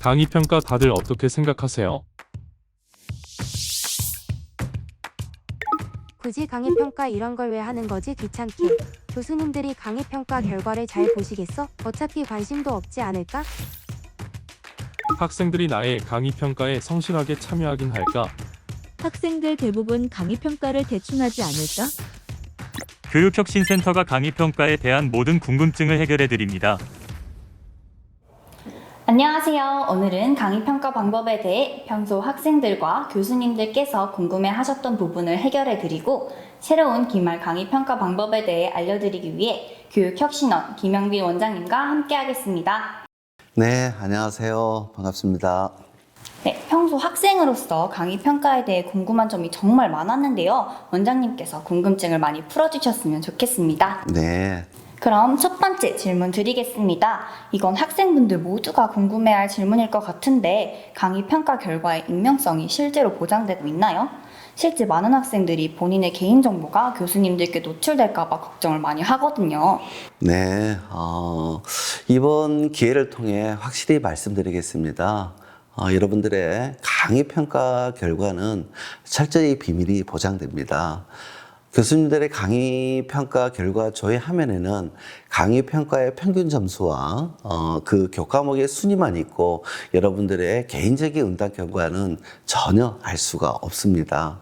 강의 평가 다들 어떻게 생각하세요? 굳이 강의 평가 이런 걸 왜 하는 거지 귀찮게. 교수님들이 강의 평가 결과를 잘 보시겠어? 어차피 관심도 없지 않을까? 학생들이 나의 강의 평가에 성실하게 참여하긴 할까? 학생들 대부분 강의 평가를 대충 하지 않을까? 교육혁신센터가 강의 평가에 대한 모든 궁금증을 해결해 드립니다. 안녕하세요. 오늘은 강의 평가 방법에 대해 평소 학생들과 교수님들께서 궁금해 하셨던 부분을 해결해 드리고 새로운 기말 강의 평가 방법에 대해 알려드리기 위해 교육혁신원 김영빈 원장님과 함께 하겠습니다. 네, 안녕하세요. 반갑습니다. 네, 평소 학생으로서 강의 평가에 대해 궁금한 점이 정말 많았는데요. 원장님께서 궁금증을 많이 풀어주셨으면 좋겠습니다. 네, 그럼 첫 번째 질문 드리겠습니다. 이건 학생분들 모두가 궁금해할 질문일 것 같은데 강의 평가 결과의 익명성이 실제로 보장되고 있나요? 실제 많은 학생들이 본인의 개인정보가 교수님들께 노출될까봐 걱정을 많이 하거든요. 네. 어, 이번 기회를 통해 확실히 말씀드리겠습니다. 어, 여러분들의 강의 평가 결과는 철저히 비밀이 보장됩니다. 교수님들의 강의 평가 결과 저희 화면에는 강의 평가의 평균 점수와 어, 그 교과목의 순위만 있고 여러분들의 개인적인 응답 결과는 전혀 알 수가 없습니다.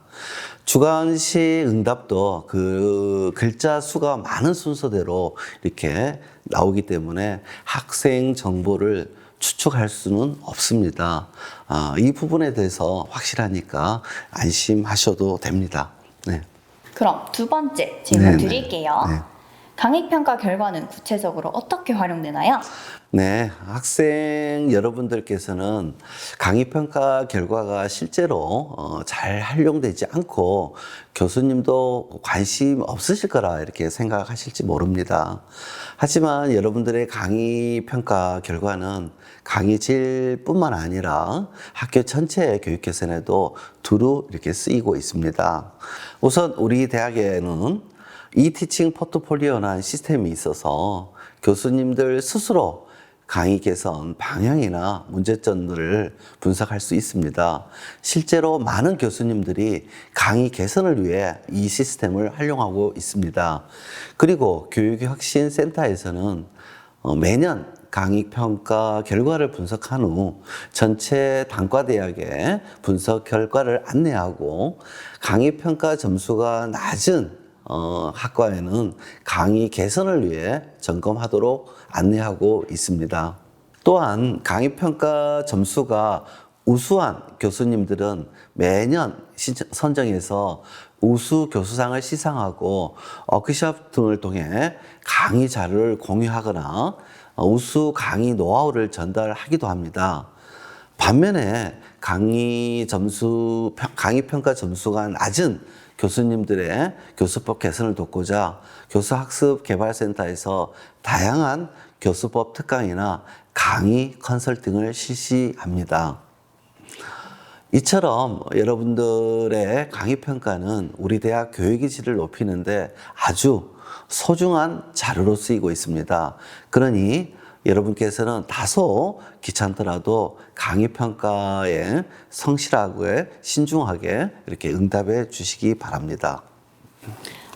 주관식 응답도 그 글자 수가 많은 순서대로 이렇게 나오기 때문에 학생 정보를 추측할 수는 없습니다. 아, 이 부분에 대해서 확실하니까 안심하셔도 됩니다. 네. 그럼 두 번째 질문 네, 네. 드릴게요. 네. 강의 평가 결과는 구체적으로 어떻게 활용되나요? 네, 학생 여러분들께서는 강의평가 결과가 실제로 어, 잘 활용되지 않고 교수님도 관심 없으실 거라 이렇게 생각하실지 모릅니다. 하지만 여러분들의 강의평가 결과는 강의 질 뿐만 아니라 학교 전체 교육 개선에도 두루 이렇게 쓰이고 있습니다. 우선 우리 대학에는 이 티칭 포트폴리오라는 시스템이 있어서 교수님들 스스로 강의 개선 방향이나 문제점들을 분석할 수 있습니다. 실제로 많은 교수님들이 강의 개선을 위해 이 시스템을 활용하고 있습니다. 그리고 교육혁신센터에서는 어, 매년 강의 평가 결과를 분석한 후 전체 단과대학에 분석 결과를 안내하고 강의 평가 점수가 낮은 어, 학과에는 강의 개선을 위해 점검하도록 안내하고 있습니다. 또한 강의 평가 점수가 우수한 교수님들은 매년 선정해서 우수 교수상을 시상하고 워크숍 등을 통해 강의 자료를 공유하거나 어, 우수 강의 노하우를 전달하기도 합니다. 반면에 강의 점수, 평- 강의 평가 점수가 낮은 교수님들의 교수법 개선을 돕고자 교수학습개발센터에서 다양한 교수법 특강이나 강의 컨설팅을 실시합니다. 이처럼 여러분들의 강의 평가는 우리 대학 교육의 질을 높이는데 아주 소중한 자료로 쓰이고 있습니다. 그러니 여러분께서는 다소 귀찮더라도 강의 평가에 성실하게 신중하게 이렇게 응답해 주시기 바랍니다.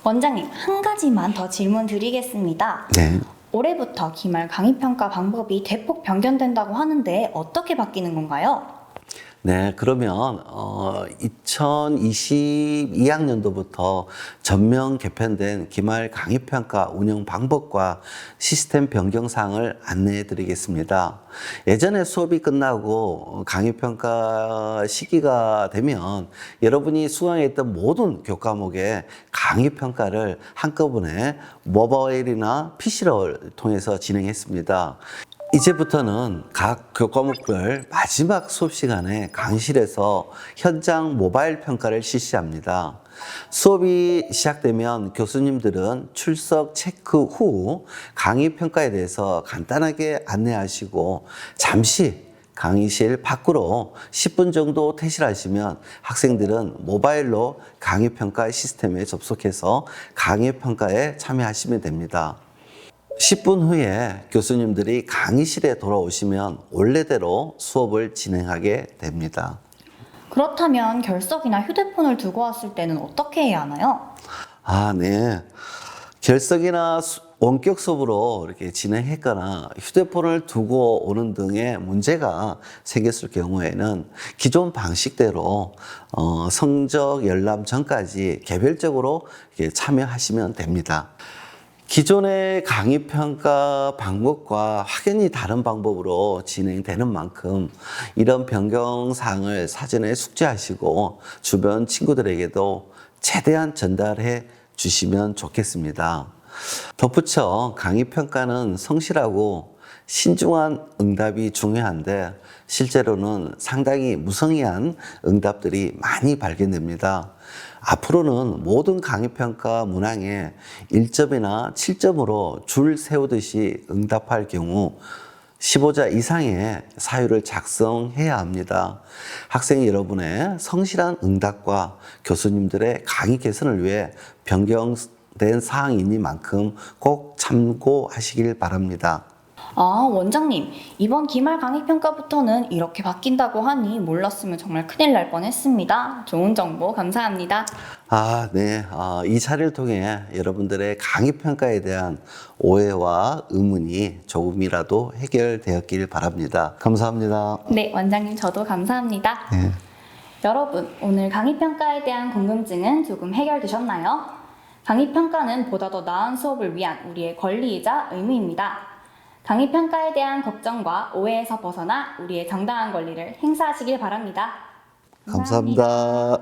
원장님, 한 가지만 더 질문 드리겠습니다. 네. 올해부터 기말 강의 평가 방법이 대폭 변경된다고 하는데 어떻게 바뀌는 건가요? 네, 그러면 어 2022학년도부터 전면 개편된 기말 강의 평가 운영 방법과 시스템 변경 사항을 안내해 드리겠습니다. 예전에 수업이 끝나고 강의 평가 시기가 되면 여러분이 수강했던 모든 교과목의 강의 평가를 한꺼번에 모바일이나 PC를 통해서 진행했습니다. 이제부터는 각 교과목별 마지막 수업 시간에 강실에서 현장 모바일 평가를 실시합니다. 수업이 시작되면 교수님들은 출석 체크 후 강의 평가에 대해서 간단하게 안내하시고 잠시 강의실 밖으로 10분 정도 퇴실하시면 학생들은 모바일로 강의 평가 시스템에 접속해서 강의 평가에 참여하시면 됩니다. 10분 후에 교수님들이 강의실에 돌아오시면 원래대로 수업을 진행하게 됩니다. 그렇다면 결석이나 휴대폰을 두고 왔을 때는 어떻게 해야 하나요? 아, 네. 결석이나 수- 원격 수업으로 이렇게 진행했거나 휴대폰을 두고 오는 등의 문제가 생겼을 경우에는 기존 방식대로 어, 성적 열람 전까지 개별적으로 참여하시면 됩니다. 기존의 강의 평가 방법과 확연히 다른 방법으로 진행되는 만큼 이런 변경 사항을 사전에 숙지하시고 주변 친구들에게도 최대한 전달해 주시면 좋겠습니다. 덧붙여 강의 평가는 성실하고 신중한 응답이 중요한데 실제로는 상당히 무성의한 응답들이 많이 발견됩니다. 앞으로는 모든 강의평가 문항에 1점이나 7점으로 줄 세우듯이 응답할 경우 15자 이상의 사유를 작성해야 합니다. 학생 여러분의 성실한 응답과 교수님들의 강의 개선을 위해 변경된 사항이니만큼 꼭 참고하시길 바랍니다. 아, 원장님, 이번 기말 강의 평가부터는 이렇게 바뀐다고 하니 몰랐으면 정말 큰일 날 뻔했습니다. 좋은 정보 감사합니다. 아, 네. 아, 이 자리를 통해 여러분들의 강의 평가에 대한 오해와 의문이 조금이라도 해결되었길 바랍니다. 감사합니다. 네, 원장님 저도 감사합니다. 네. 여러분, 오늘 강의 평가에 대한 궁금증은 조금 해결되셨나요? 강의 평가는 보다 더 나은 수업을 위한 우리의 권리이자 의무입니다. 강의 평가에 대한 걱정과 오해에서 벗어나 우리의 정당한 권리를 행사하시길 바랍니다 감사합니다.